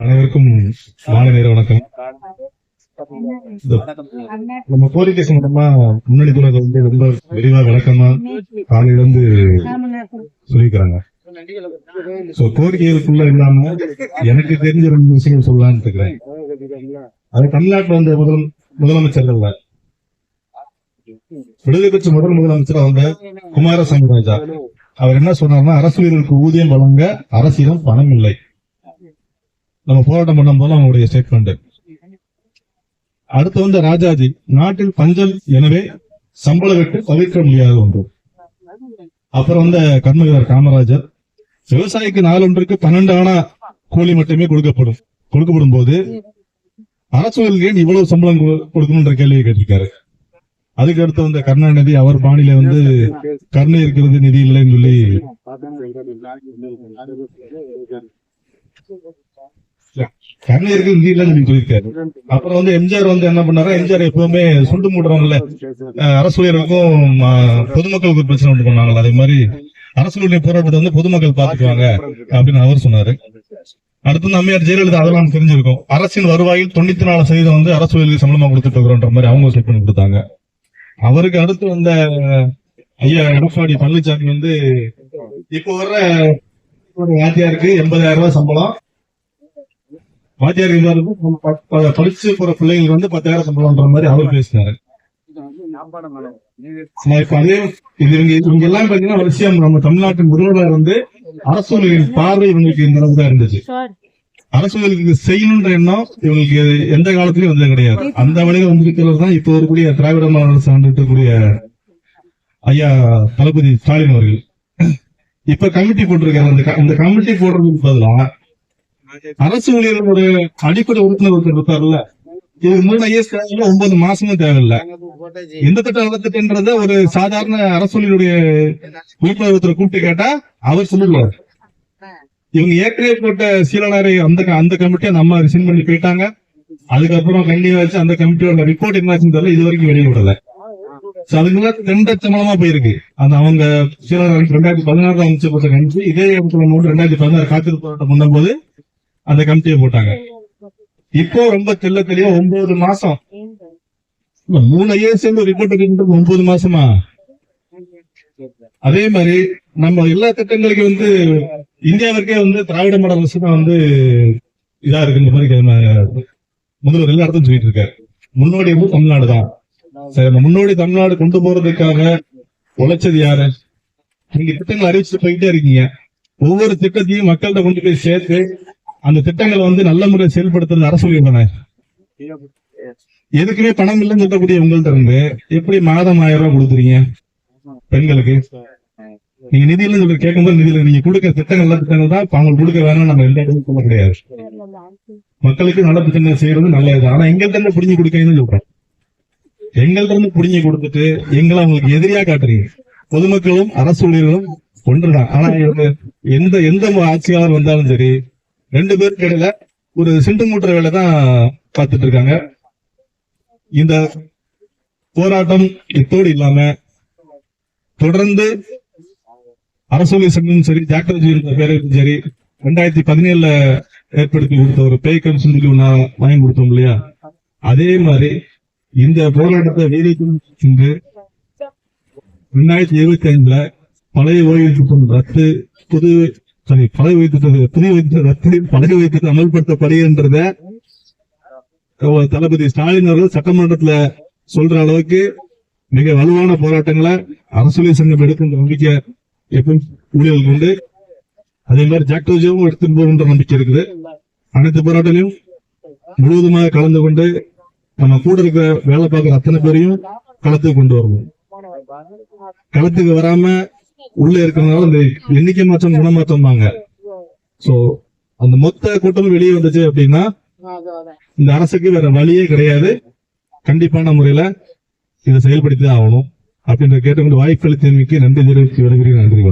அனைவருக்கும் மாலை நேர வணக்கம். நம்ம கோரிக்கை சம்பந்தமா முன்னணி துணை வந்து ரொம்ப விரிவா விளக்கமா காலையில இருந்து சொல்லிக்கிறாங்க சோ கோரிக்கைகளுக்குள்ள இல்லாம எனக்கு தெரிஞ்ச ரெண்டு விஷயம் சொல்லலாம்னு இருக்கிறேன். அது தமிழ்நாட்டுல வந்து முதல் முதலமைச்சர்கள்ல விடுதலை பெற்ற முதல் முதலமைச்சர் அவங்க குமாரசாமி ராஜா. அவர் என்ன சொன்னார்னா அரசு ஊழியர்களுக்கு ஊதியம் வழங்க அரசிடம் பணம் இல்லை. நம்ம போராட்டம் பண்ணும் போது அவங்களுடைய ஸ்டேட்மெண்ட் அடுத்து வந்த ராஜாஜி நாட்டில் பஞ்சல் எனவே சம்பள வெட்டு தவிர்க்க முடியாத ஒன்று. அப்புறம் வந்த கர்மவீரர் காமராஜர் விவசாயிக்கு நாளொன்றுக்கு பன்னெண்டு ஆனா கூலி மட்டுமே கொடுக்கப்படும். கொடுக்கப்படும் போது அரசு ஏன் இவ்வளவு சம்பளம் கொடுக்கணும்ன்ற கேள்வியை கேட்டிருக்காரு. அதுக்கு அடுத்து வந்த கருணாநிதி அவர் பாணியில வந்து கருணை இருக்கிறது நிதி இல்லைன்னு சொல்லி இருக்கிறது நிதி இல்லைன்னு சொல்லி சொல்லியிருக்காரு அப்புறம் வந்து எம்ஜிஆர் வந்து என்ன பண்ணாரு? எம்ஜிஆர் எப்பவுமே சுண்டு மூடுறவங்கல்ல அஹ் அரசு ஊழியர்களுக்கும் பொதுமக்களுக்கு ஒரு பிரச்சனை உண்டு பண்ணாங்கல்ல. அதே மாதிரி அரசு ஊழியர் போராட்டத்தை வந்து பொதுமக்கள் பாத்துக்குவாங்க அப்படின்னு அவர் சொன்னாரு. அடுத்து அம்மையார் ஜெயலலிதா அதெல்லாம் நமக்கு தெரிஞ்சிருக்கும். அரசின் வருவாயில் தொண்ணூத்தி நாலு சதவீதம் வந்து அரசு ஊழியர்களுக்கு சம்பளமா கொடுத்துட்டு இருக்கிறோன்ற மாதிரி அவங்க செட் பண்ணி கொடுத்தாங்க. அவருக்கு அடுத்து வந்த ஐயா எடப்பாடி பழனிசாமி வந்து இப்போ வர்ற ஒரு வாத்தியாருக்கு எண்பதாயிரம் ரூபாய் சம்பளம். வாத்தியார் இருந்தாலும் படிச்சு போற பிள்ளைங்களுக்கு வந்து பத்தாயிரம் சம்பளம்ன்ற மாதிரி அவர் பேசினாரு. அதே இது இவங்க இவங்க எல்லாம் பாத்தீங்கன்னா விஷயம் நம்ம தமிழ்நாட்டின் முதல்வர் வந்து அரசு பார்வை இவங்களுக்கு இந்த தான் இருந்துச்சு அரசுகளுக்கு செய்யணுன்ற எண்ணம் இவங்களுக்கு எந்த காலத்திலயும் வந்தது கிடையாது. அந்த வழியில வந்திருக்கிறது தான் இப்ப வரக்கூடிய திராவிட ஆண்டு இருக்கக்கூடிய ஐயா தளபதி ஸ்டாலின் அவர்கள். இப்ப கமிட்டி போட்டிருக்காரு. அந்த கமிட்டி போடுறதுக்கு பதிலா அரசு ஊழியர்கள் ஒரு அடிப்படை உறுப்பினர் ஒருத்தர் இருப்பார்ல. இதுக்கு மூணு ஐஎஸ் ஒன்பது மாசமும் தேவையில்லை. எந்த திட்டம் நடத்துட்டுன்றத ஒரு சாதாரண அரசுடைய உறுப்பினர் ஒருத்தர் கூப்பிட்டு கேட்டா அவர் சொல்லிடுவார். இவங்க ஏற்கனவே போட்ட சீலனாரை அந்த அந்த கமிட்டியை நம்ம ரிசைன் பண்ணி போயிட்டாங்க. அதுக்கப்புறம் கண்டிப்பா வச்சு அந்த கமிட்டியோட ரிப்போர்ட் என்னாச்சுன்னு தெரியல இது வரைக்கும் வெளியே விடல So அதுக்குள்ள ரெண்டு சம்பளமா போயிருக்கு. அந்த அவங்க சீலனார் ரெண்டாயிரத்தி பதினாறு அமைச்சப்பட்ட கமிட்டி இதே இடத்துல ரெண்டாயிரத்தி பதினாறு காத்திருப்பு போராட்டம் பண்ணும்போது அந்த கமிட்டியை போட்டாங்க. இப்போ ரொம்ப தெல்ல தெளிவா ஒன்பது மாசம். மூணு ஐஏஎஸ் ரிப்போர்ட் ஒன்பது மாசமா? அதே மாதிரி நம்ம எல்லா திட்டங்களுக்கும் வந்து இந்தியாவிற்கே வந்து திராவிட மாடல் அரசு தான் வந்து இதா இருக்குன்ற மாதிரி முதல்வர் எல்லா இடத்தும் சொல்லிட்டு இருக்காரு முன்னோடி வந்து தமிழ்நாடு தான் சரி அந்த முன்னோடி தமிழ்நாடு கொண்டு போறதுக்காக உழைச்சது யாரு? நீங்க திட்டங்களை அறிவிச்சுட்டு போயிட்டே இருக்கீங்க. ஒவ்வொரு திட்டத்தையும் மக்கள்கிட்ட கொண்டு போய் சேர்த்து அந்த திட்டங்களை வந்து நல்ல முறையில் செயல்படுத்துறது அரசு தானே? எதுக்குமே பணம் இல்லைன்னு சொல்லக்கூடிய உங்கள்ட்ட இருந்து எப்படி மாதம் ஆயிரம் ரூபாய் கொடுக்குறீங்க பெண்களுக்கு? நீங்க நிதி இல்லைன்னு சொல்லி கேட்கும்போது நிதியில நீங்க கொடுக்க திட்டங்கள் திட்டங்கள் தான் அவங்களுக்கு கொடுக்க வேணும்னு நம்ம எந்த இடத்துக்கும் சொல்ல கிடையாது. மக்களுக்கு நல்ல திட்டங்கள் செய்யறது நல்லது. ஆனா எங்கள்ட்ட இருந்து புரிஞ்சு கொடுக்கணும்னு சொல்றேன் எங்கள்ட்ட இருந்து புரிஞ்சு கொடுத்துட்டு எங்களை அவங்களுக்கு எதிரியா காட்டுறீங்க. பொதுமக்களும் அரசு ஊழியர்களும் ஒன்றுதான். ஆனா எந்த எந்த ஆட்சியாளர் வந்தாலும் சரி ரெண்டு பேருக்கு இடையில ஒரு சிண்டு மூட்டுற வேலை தான் பார்த்துட்டு இருக்காங்க. இந்த போராட்டம் இத்தோடு இல்லாம தொடர்ந்து அரசோலை சங்கம் சரி ஜாக்டர்ஜி என்ற பேருக்கும் சரி ரெண்டாயிரத்தி பதினேழுல ஏற்படுத்தி கொடுத்த ஒரு பேய் கமிஷன் சொல்லி ஒன்னா வாங்கி கொடுத்தோம் இல்லையா? அதே மாதிரி இந்த போராட்டத்தை வீதிக்கு சென்று ரெண்டாயிரத்தி இருபத்தி ஐந்துல பழைய ஓய்வு ரத்து புது சாரி பதவி ஓய்வு புதிய ஓய்வு பதவி ரத்து அமல்படுத்தப்படுகின்றத தளபதி ஸ்டாலின் அவர்கள் சட்டமன்றத்துல சொல்ற அளவுக்கு மிக வலுவான போராட்டங்களை அரசியல் சங்கம் எடுக்கின்ற நம்பிக்கை எப்பவும் ஊழியர்கள் உண்டு அதே மாதிரி ஜாக்டோஜியாவும் எடுத்து போகின்ற நம்பிக்கை இருக்குது. அனைத்து போராட்டங்களையும் முழுவதுமாக கலந்து கொண்டு நம்ம கூட இருக்கிற வேலை பார்க்கிற அத்தனை பேரையும் களத்துக்கு கொண்டு வருவோம். களத்துக்கு வராம உள்ள இருக்கிறதுனால இந்த எண்ணிக்கை மாற்றம் குணமாற்றம்பாங்க. சோ அந்த மொத்த கூட்டமும் வெளியே வந்துச்சு அப்படின்னா இந்த அரசுக்கு வேற வழியே கிடையாது. கண்டிப்பான முறையில இதை செயல்படுத்தி தான் ஆகணும். அப்படின்ற கேட்டுக்கொண்டு வாய்ப்பு அளித்தமைக்கு நன்றி தெரிவித்து வருகிறேன் நன்றி